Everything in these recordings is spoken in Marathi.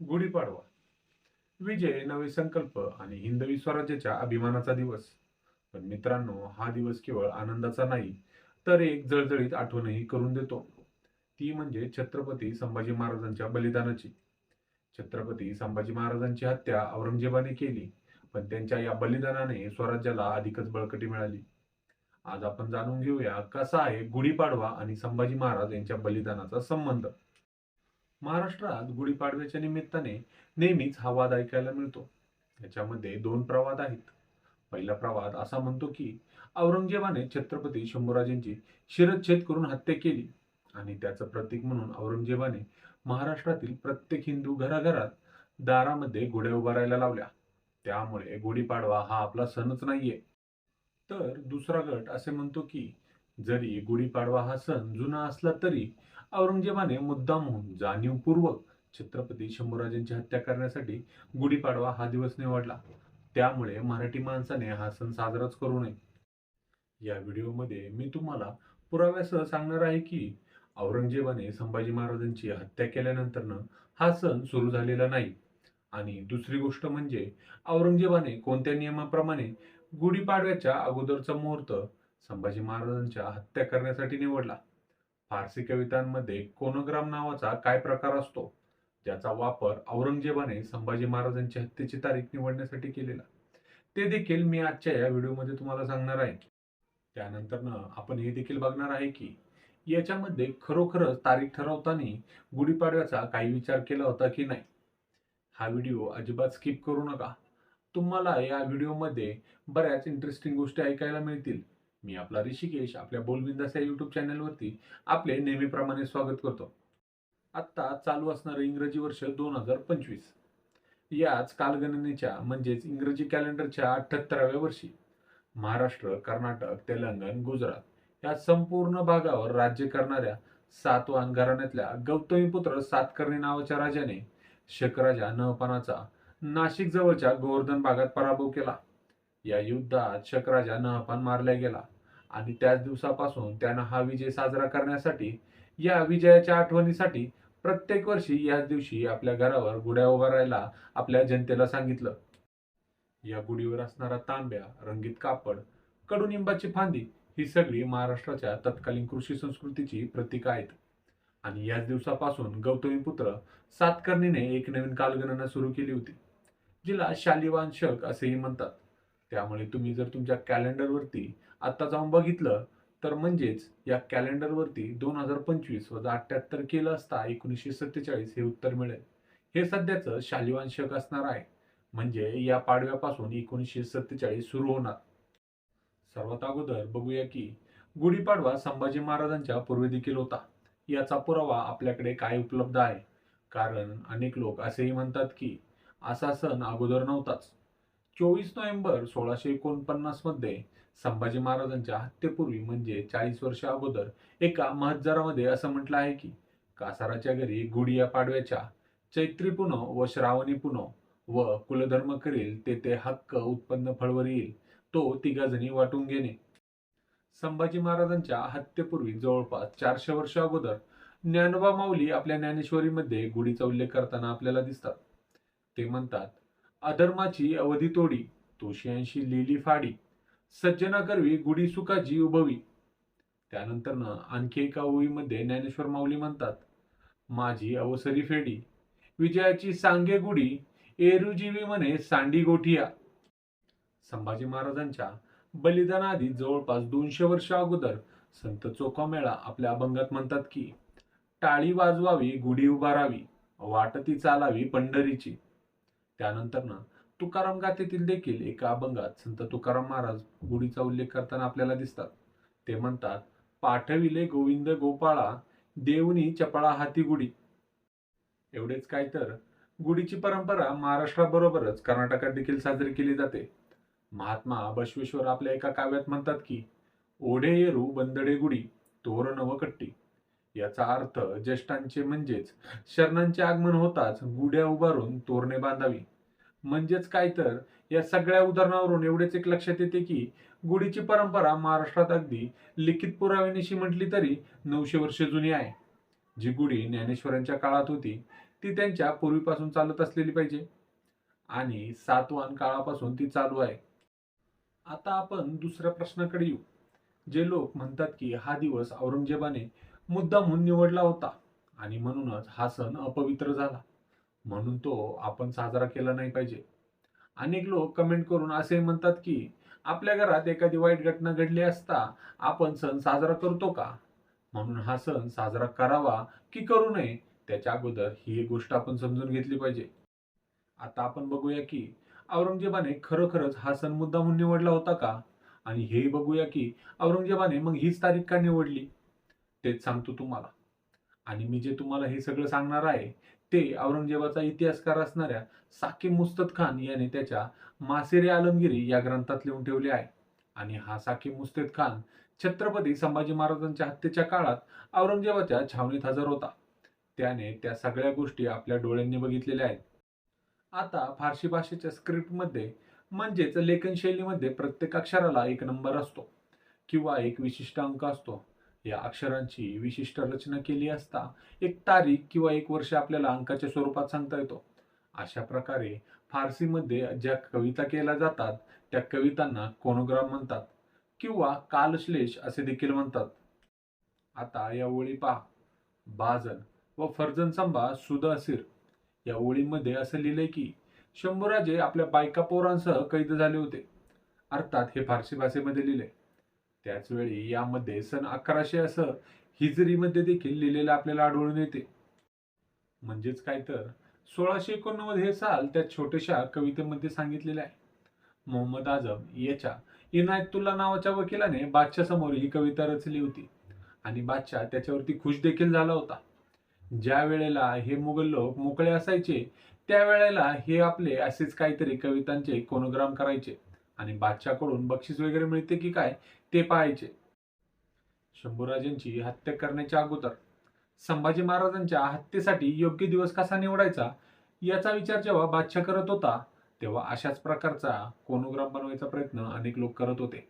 गुढीपाडवा विजय नवे संकल्प आणि हिंदवी स्वराज्याच्या अभिमानाचा दिवस. पण मित्रांनो हा दिवस केवळ आनंदाचा नाही तर एक जळजळीत आठवणही करून देतो. ती म्हणजे छत्रपती संभाजी महाराजांच्या बलिदानाची. छत्रपती संभाजी महाराजांची हत्या औरंगजेबाने केली पण त्यांच्या या बलिदानाने स्वराज्याला अधिकच बळकटी मिळाली. आज आपण जाणून घेऊया कसा आहे गुढीपाडवा आणि संभाजी महाराज यांच्या बलिदानाचा संबंध. महाराष्ट्रात गुढीपाडव्याच्या निमित्ताने नेहमीच हा वाद ऐकायला मिळतो. याच्यामध्ये दोन प्रवाद आहेत. पहिला प्रवाद असा म्हणतो की औरंगजेबाने छत्रपती शंभूराजेंची शिरच्छेद करून हत्या केली आणि त्याचं प्रतीक म्हणून औरंगजेबाने महाराष्ट्रातील प्रत्येक हिंदू घराघरात दारामध्ये गुढ्या उभारायला लावल्या. त्यामुळे गुढीपाडवा हा आपला सणच नाहीये. तर दुसरा गट असे म्हणतो की जरी गुढीपाडवा हा सण जुना असला तरी औरंगजेबाने मुद्दामहून जाणीवपूर्वक छत्रपती शंभूराजांची हत्या करण्यासाठी गुढीपाडवा हा दिवस निवडला. त्यामुळे मराठी माणसाने हा सण साजराच करू नये. या व्हिडिओमध्ये मी तुम्हाला पुराव्यासह सांगणार आहे की औरंगजेबाने संभाजी महाराजांची हत्या केल्यानंतरनं हा सण सुरू झालेला नाही. आणि दुसरी गोष्ट म्हणजे औरंगजेबाने कोणत्या नियमाप्रमाणे गुढीपाडव्याच्या अगोदरचा मुहूर्त संभाजी महाराजांच्या हत्या करण्यासाठी निवडला? फारसी कवितांमध्ये कोनोग्राम नावाचा काय प्रकार असतो? ज्याचा वापर औरंगजेबाने संभाजी महाराजांच्या हत्येची तारीख निवडण्यासाठी केलेला. ते देखील मी आजच्या या व्हिडिओमध्ये तुम्हाला सांगणार आहे त्यानंतर आपण हे देखील बघणार आहे की याच्यामध्ये खरोखरच तारीख ठरवताना गुढीपाडव्याचा काही विचार केला होता की नाही? हा व्हिडिओ अजिबात स्किप करू नका. तुम्हाला या व्हिडिओमध्ये बऱ्याच इंटरेस्टिंग गोष्टी ऐकायला मिळतील. मी आपला ऋषिकेश आपल्या बोलबिंदास या युट्यूब चॅनलवरती आपले नेहमीप्रमाणे स्वागत करतो. आत्ता चालू असणारं इंग्रजी वर्ष दोन हजार पंचवीस. याच कालगणनेच्या म्हणजेच इंग्रजी कॅलेंडरच्या अठ्ठ्याहत्तराव्या वर्षी महाराष्ट्र कर्नाटक तेलंगण गुजरात या संपूर्ण भागावर राज्य करणाऱ्या सातवान घराण्यातल्या गौतमीपुत्र सातकर्णी नावाच्या राजाने शकराजा नहपानाचा नाशिक जवळच्या गोवर्धन भागात पराभव केला. या युद्धात शकराजा नहपान मारला गेला. आणि त्याच दिवसापासून त्यानं हा विजय साजरा करण्यासाठी या विजयाच्या आठवणीसाठी प्रत्येक वर्षी याच दिवशी आपल्या घरावर गुढ्या उभारायला आपल्या जनतेला सांगितलं. या गुढीवर असणारा तांब्या रंगीत कापड कडुनिंबाची फांदी ही सगळी महाराष्ट्राच्या तत्कालीन कृषी संस्कृतीची प्रतीक आहेत. आणि याच दिवसापासून गौतमीपुत्र सातकर्णीने एक नवीन कालगणना सुरू केली होती जिला शालिवान शक असेही म्हणतात. त्यामुळे तुम्ही जर तुमच्या कॅलेंडरवरती आता जाऊन बघितलं तर म्हणजेच या कॅलेंडरवरती दोन हजार पंचवीस वजा अठ्ठ्याहत्तर केलं असता एकोणीसशे सत्तेचाळीस हे उत्तर मिळेल. हे सध्याचं शालिवान शक असणार आहे. म्हणजे या पाडव्यापासून एकोणीसशे सत्तेचाळीस सुरू होणार. सर्वात अगोदर बघूया की गुढीपाडवा संभाजी महाराजांच्या पूर्वी देखील होता. याचा पुरावा आपल्याकडे काय उपलब्ध आहे? कारण अनेक लोक असेही म्हणतात की असा सण अगोदर नव्हताच. चोवीस नोव्हेंबर सोळाशे एकोणपन्नासमध्ये संभाजी महाराजांच्या हत्येपूर्वी म्हणजे चाळीस वर्ष अगोदर एका महजरामध्ये असं म्हटलं आहे की कासाराच्या घरी गुडिया पाडव्याच्या चैत्री पुनो व श्रावणी पुनो व कुलधर्म करील तेथे ते हक्क उत्पन्न फळवर येईल तो तिघाजणी वाटून घेणे. संभाजी महाराजांच्या हत्येपूर्वी जवळपास चारशे वर्ष अगोदर ज्ञानोबा माऊली आपल्या ज्ञानेश्वरीमध्ये गुढीचा उल्लेख करताना आपल्याला दिसतात. ते म्हणतात अधर्माची अवधी तोडी तोशियांशी लिली फाडी सज्जना करवी गुढी सुखाची उभवी. त्यानंतर आणखी एका ओळीमध्ये ज्ञानेश्वर माऊली म्हणतात माझी अवसरी फेडी विजयाची सांगे गुढी एरुजीवी म्हणे सांडी गोठिया. संभाजी महाराजांच्या बलिदानाआधी जवळपास दोनशे वर्ष अगोदर संत चोखामेळा आपल्या अभंगात म्हणतात की टाळी वाजवावी गुढी उभारावी वाटती चालावी पंढरीची. त्यानंतर तुकाराम गाथेतील देखील एका अभंगात संत तुकाराम महाराज गुढीचा उल्लेख करताना आपल्याला दिसतात. ते म्हणतात पाठविले गोविंद गोपाळा देवनी चपळा हाती गुढी. एवढेच काय तर गुढीची परंपरा महाराष्ट्राबरोबरच कर्नाटकात देखील साजरी केली जाते. महात्मा बसवेश्वर आपल्या एका काव्यात म्हणतात की ओढे येरू बंदडे गुढी तोरण व कट्टी. याचा अर्थ ज्येष्ठांचे म्हणजेच शरणांचे आगमन होताच गुढ्या उभारून तोरणे बांधावी. म्हणजेच काय तर या सगळ्या उदाहरणावरून एवढेच एक लक्षात येते की गुढीची परंपरा महाराष्ट्रात अगदी लिखित पुराव्यानिशी म्हटली तरी नऊशे वर्ष जुनी आहे. जी गुढी ज्ञानेश्वरांच्या काळात होती ती त्यांच्या पूर्वीपासून चालत असलेली पाहिजे. आणि सातवाहन काळापासून ती चालू आहे. आता आपण दुसऱ्या प्रश्नाकडे येऊ. जे लोक म्हणतात की हा दिवस औरंगजेबाने मुद्दामहून निवडला होता आणि म्हणूनच हा सण अपवित्र झाला. म्हणून तो आपण साजरा केला नाही पाहिजे. अनेक लोक कमेंट करून असे म्हणतात की आपल्या घरात एखादी वाईट घटना घडली असता आपण सण साजरा करतो का? म्हणून हा सण साजरा करावा की करू नये त्याच्या अगोदर ही एक गोष्ट आपण समजून घेतली पाहिजे. आता आपण बघूया की औरंगजेबाने खरोखरच हा सण मुद्दामून निवडला होता का? आणि हेही बघूया की औरंगजेबाने मग हीच तारीख का निवडली? तेच सांगतो तुम्हाला. आणि मी जे तुम्हाला हे सगळं सांगणार आहे ते औरंगजेबाचा इतिहासकार असणाऱ्या साकिब मुस्तद खान याने त्याच्या मासेरे आलमगिरी या ग्रंथात लिहून ठेवले आहे. आणि हा साकी मुस्तद खान छत्रपती संभाजी महाराजांच्या हत्येच्या काळात औरंगजेबाच्या छावणीत हजर होता. त्याने त्या सगळ्या गोष्टी आपल्या डोळ्यांनी बघितलेल्या आहेत. आता फारसी भाषेच्या स्क्रिप्टमध्ये म्हणजेच लेखन शैलीमध्ये प्रत्येक अक्षराला एक नंबर असतो किंवा एक विशिष्ट अंक असतो. या अक्षरांची विशिष्ट रचना केली असता एक तारीख किंवा एक वर्ष आपल्याला अंकाच्या स्वरूपात सांगता येतो. अशा प्रकारे फारसीमध्ये ज्या कविता केल्या जातात त्या कवितांना कोनोग्राम म्हणतात किंवा कालश्लेष असे देखील म्हणतात. आता या ओळी पहा. बाजन व फर्जन संभा सुद या ओळींमध्ये असं लिहिलंय की शंभूराजे आपल्या बायका पोरांसह कैद झाले होते. अर्थात हे फारसी भाषेमध्ये लिहिले त्याच वेळी यामध्ये सन अकराशे असं हिजरीमध्ये देखील लिहिलेलं आपल्याला आढळून येते. म्हणजेच काय तर सोळाशे एकोणनव्वद हे साल त्या छोट्याशा कवितेमध्ये सांगितलेले आहे. मोहम्मद आझम याच्या इनायतुल्ला नावाच्या वकिलाने बादशाह समोर ही कविता रचली होती आणि बादशाह त्याच्यावरती खुश देखील झाला होता. ज्या वेळेला हे मुघल लोक मोकळे असायचे त्यावेळेला हे आपले असेच काहीतरी कवितांचे कोनोग्राम करायचे. आणि बादशाहकडून बक्षीस वगैरे मिळते की काय ते पाहायचे. शंभूराजांची हत्या करण्याच्या अगोदर संभाजी महाराजांच्या हत्येसाठी योग्य दिवस कसा निवडायचा याचा विचार जेव्हा बादशाह करत होता तेव्हा अशाच प्रकारचा कोनोग्राम बनवायचा प्रयत्न अनेक लोक करत होते.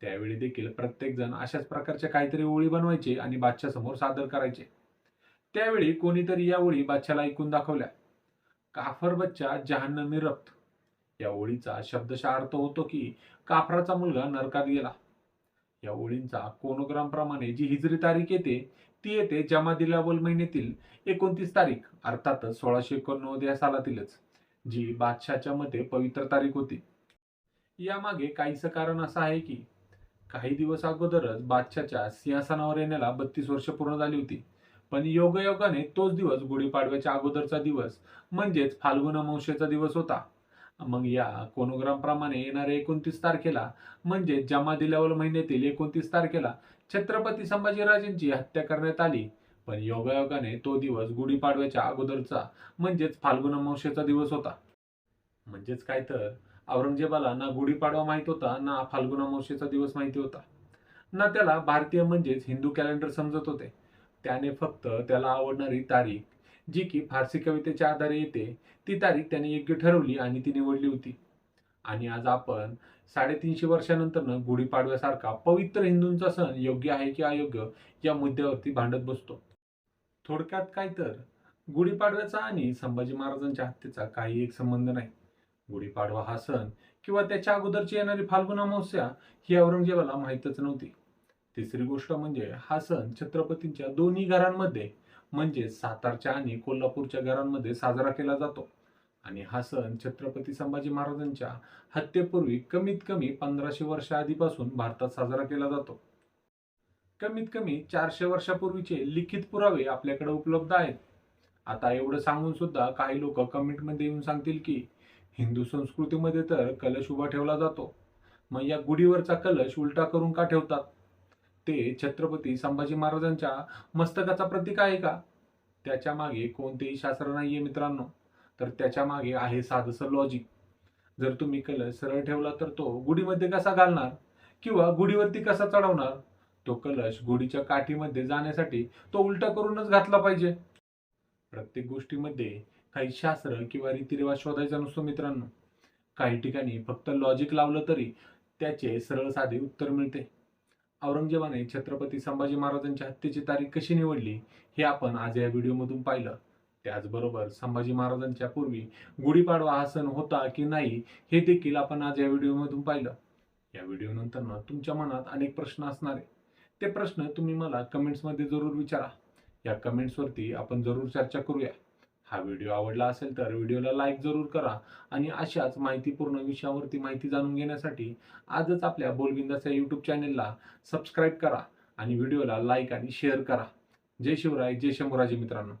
त्यावेळी देखील प्रत्येक जण अशाच प्रकारच्या काहीतरी ओळी बनवायचे आणि बादशाह समोर सादर करायचे. त्यावेळी कोणीतरी या ओळी बादशाला ऐकून दाखवल्या. काफर बच्चा जहान्न रक्त या ओळीचा शब्दशः अर्थ होतो की काफराचा मुलगा नरकात गेला. या ओळींचा कोनोग्रामप्रमाणे जी हिजरी तारीख येते ती येते जमादिलावल महिन्यातील एकोणतीस तारीख अर्थातच सोळाशे एकोणनव्वद या सालातीलच जी बादशाच्या मते पवित्र तारीख होती. यामागे काहीचं कारण असं आहे की काही दिवस अगोदरच बादशाच्या सिंहासनावर येण्याला बत्तीस वर्ष पूर्ण झाली होती. पण योगयोगाने तोच दिवस गुढीपाडव्याच्या अगोदरचा दिवस म्हणजेच फाल्गुन अमावशेचा दिवस होता. मग या कोनोग्रामप्रमाणे येणाऱ्या एकोणतीस तारखेला म्हणजे जमा दिल्यावर महिन्यातील एकोणतीस तारखेला छत्रपती संभाजीराजेंची हत्या करण्यात आली. पण योगायोगाने तो दिवस गुढीपाडव्याच्या अगोदरचा म्हणजेच फाल्गुन अमावस्येचा दिवस होता. म्हणजेच काय तर औरंगजेबाला ना गुढीपाडवा माहीत होता ना फाल्गुन अमावस्येचा दिवस माहिती होता. ना त्याला भारतीय म्हणजेच हिंदू कॅलेंडर समजत होते. त्याने फक्त त्याला आवडणारी तारीख जी की फारसी कवितेच्या आधारे येते ती तारीख त्याने योग्य ठरवली आणि ती निवडली होती. आणि आज आपण साडेतीनशे वर्षानंतर गुढीपाडव्यासारखा पवित्र हिंदूंचा सण योग्य आहे की अयोग्य या मुद्द्यावरती भांडत बसतो. थोडक्यात काय तर गुढीपाडव्याचा आणि संभाजी महाराजांच्या हत्येचा काही एक संबंध नाही. गुढीपाडवा हा सण किंवा त्याच्या अगोदरची येणारी फाल्गुन अमावस्या ही औरंगजेबाला माहीतच नव्हती. तिसरी गोष्ट म्हणजे हा सण छत्रपतींच्या दोन्ही घरांमध्ये म्हणजे सातारच्या आणि कोल्हापूरच्या घरांमध्ये साजरा केला जातो. आणि हा सण छत्रपती संभाजी महाराजांच्या हत्येपूर्वी कमीत कमी पंधराशे वर्ष आधीपासून भारतात साजरा केला जातो. कमीत कमी चारशे वर्षापूर्वीचे लिखित पुरावे आपल्याकडे उपलब्ध आहेत. आता एवढं सांगून सुद्धा काही लोक कमेंटमध्ये येऊन सांगतील की हिंदू संस्कृतीमध्ये तर कलश उभा ठेवला जातो. मग या गुढीवरचा कलश उलटा करून का ठेवतात? ते छत्रपती संभाजी महाराजांच्या मस्तकाचा प्रतीक आहे का? त्याच्यामागे कोणतेही शास्त्र नाहीये मित्रांनो. तर त्याच्यामागे आहे साधसं लॉजिक जर तुम्ही कलश सरळ ठेवला तर तो गुढीमध्ये कसा घालणार? किंवा गुढीवरती कसा चढवणार? तो कलश गुढीच्या काठीमध्ये जाण्यासाठी तो उलटा करूनच घातला पाहिजे. प्रत्येक गोष्टीमध्ये काही शास्त्र किंवा रीतिरिवाज शोधायचा नसतो मित्रांनो. काही ठिकाणी फक्त लॉजिक लावलं तरी त्याचे सरळ साधे उत्तर मिळते. औरंगजेबाने छत्रपती संभाजी महाराजांच्या हत्येची तारीख कशी निवडली हे आपण आज या व्हिडिओमधून पाहिलं. त्याचबरोबर संभाजी महाराजांच्या पूर्वी गुढीपाडवा हा सण होता की नाही हे देखील आपण आज या व्हिडिओमधून पाहिलं. या व्हिडिओनंतर तुमच्या मनात अनेक प्रश्न असणार आहे ते प्रश्न तुम्ही मला कमेंट्समध्ये जरूर विचारा. या कमेंट्सवरती आपण जरूर चर्चा करूया. हा व्हिडिओ आवडला असेल तर व्हिडिओला लाईक जरूर करा. आणि अशाच माहितीपूर्ण विषयावरती माहिती जाणून घेण्यासाठी आजच आपल्या बोलबिंदाच्या यूट्यूब चॅनेलला सबस्क्राईब करा आणि व्हिडिओला लाईक आणि शेअर करा. जय शिवराय जय शंभूराजे मित्रांनो.